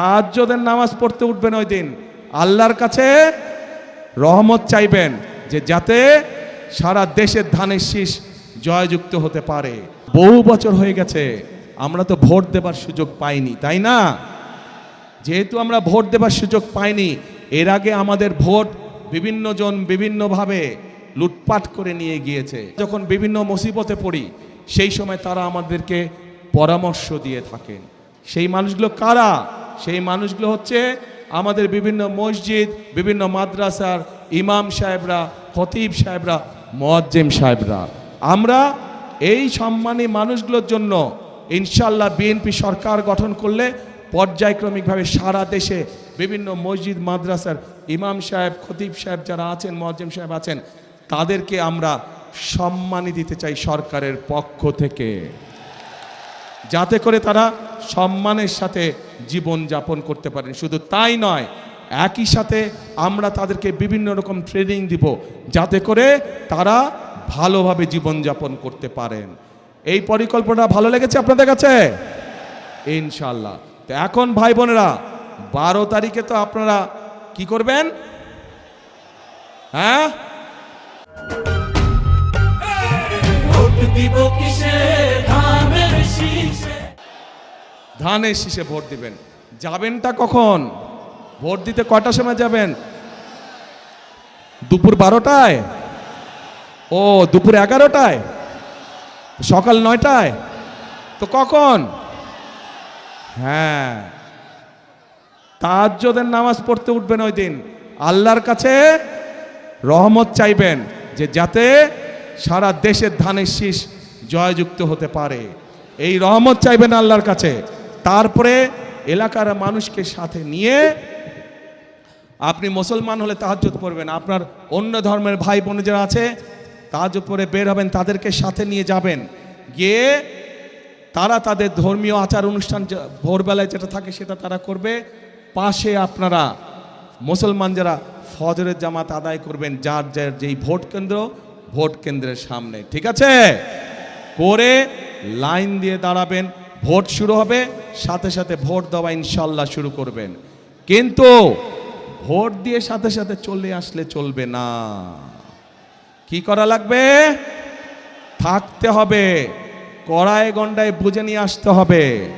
তাহাজ্জদের নামাজ পড়তে উঠবেন ওই দিন। আল্লাহর কাছে রহমত চাইবেন যে যাতে সারা দেশের ধানের শীষ জয়যুক্ত হতে পারে। বহু বছর হয়ে গেছে, আমরা তো ভোট দেবার সুযোগ পাইনি, তাই না? যেহেতু আমরা ভোট দেবার সুযোগ পাইনি, এর আগে আমাদের ভোট বিভিন্ন জন বিভিন্নভাবে লুটপাট করে নিয়ে গিয়েছে। যখন বিভিন্ন মুসিবতে পড়ি, সেই সময় তারা আমাদেরকে পরামর্শ দিয়ে থাকেন। সেই মানুষগুলো কারা? সেই মানুষগুলো হচ্ছে আমাদের বিভিন্ন মসজিদ, বিভিন্ন মাদ্রাসার ইমাম সাহেবরা, খতিব সাহেবরা, মোয়াজ্জেম সাহেবরা। আমরা এই সম্মানী মানুষগুলোর জন্য ইনশাল্লাহ বিএনপি সরকার গঠন করলে পর্যায়ক্রমিকভাবে সারা দেশে বিভিন্ন মসজিদ, মাদ্রাসার ইমাম সাহেব, খতিব সাহেব যারা আছেন, মোয়াজ্জেম সাহেব আছেন, তাদেরকে আমরা সম্মানী দিতে চাই সরকারের পক্ষ থেকে। যাতে করে তারা সম্মানের সাথে জীবন যাপন করতে পারেন। শুধু তাই নয়, একই সাথে আমরা তাদেরকে বিভিন্ন রকম ট্রেনিং দিব যাতে করে তারা ভালোভাবে জীবনযাপন করতে পারেন। এই পরিকল্পনা ভালো লেগেছে আপনাদের কাছে? ইনশাল্লাহ তো এখন ভাই বোনেরা, বারো তারিখে তো আপনারা কি করবেন? হ্যাঁ? দিব ধানের শীষে ভোট দিবেন। যাবেনটা কখন? ভোট দিতে কয়টার সময় যাবেন? দুপুর বারোটায়? ও, দুপুর এগারোটায়? সকাল নয়টায়? তো কখন? হ্যাঁ। তাহাজ্জদের নামাজ পড়তে উঠবেন ওই দিন। আল্লাহর কাছে রহমত চাইবেন যে যাতে সারা দেশের ধানের শীষ জয়যুক্ত হতে পারে। এই রহমত চাইবেন আল্লাহর কাছে। তারপরে এলাকার মানুষকে সাথে নিয়ে আপনি মুসলমান হলে তাহাজ্জুদ পড়বেন। আপনার অন্য ধর্মের ভাই বোন যারা আছে, তাহাজ্জুদ পড়ে বের হবেন, তাদেরকে সাথে নিয়ে যাবেন। গিয়ে তারা তাদের ধর্মীয় আচার অনুষ্ঠান ভোরবেলায় যেটা থাকে সেটা তারা করবে। পাশে আপনারা মুসলমান যারা ফজরের জামাত আদায় করবেন, যার যার যেই ভোট কেন্দ্র, ভোট কেন্দ্রের সামনে। ঠিক আছে? করে লাইন দিয়ে দাঁড়াবেন। ভোট শুরু হবে, সাথে সাথে ভোট দেওয়া ইনশাল্লাহ শুরু করবেন। কিন্তু ভোট দিয়ে সাথে সাথে চলে আসলে চলবে না। কি করা লাগবে? থাকতে হবে, কড়ায় গন্ডায় বুঝে নিয়ে আসতে হবে।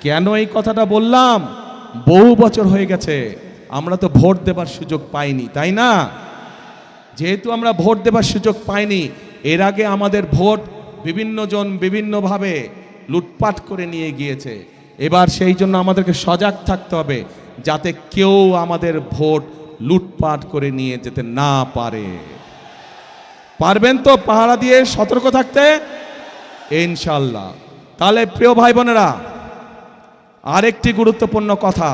কেন এই কথাটা বললাম? বহু বছর হয়ে গেছে, আমরা তো ভোট দেবার সুযোগ পাইনি, তাই না? যেহেতু আমরা ভোট দেবার সুযোগ পাইনি, এর আগে আমাদের ভোট বিভিন্ন জন বিভিন্নভাবে লুটপাট করে নিয়ে গিয়েছে। এবার সেই জন্য আমাদেরকে সজাগ থাকতে হবে, যাতে কেউ আমাদের ভোট লুটপাট করে নিয়ে যেতে না পারে। পারবেন তো পাহারা দিয়ে সতর্ক থাকতে? ইনশাল্লাহ তাহলে প্রিয় ভাই বোনেরা, আরেকটি গুরুত্বপূর্ণ কথা।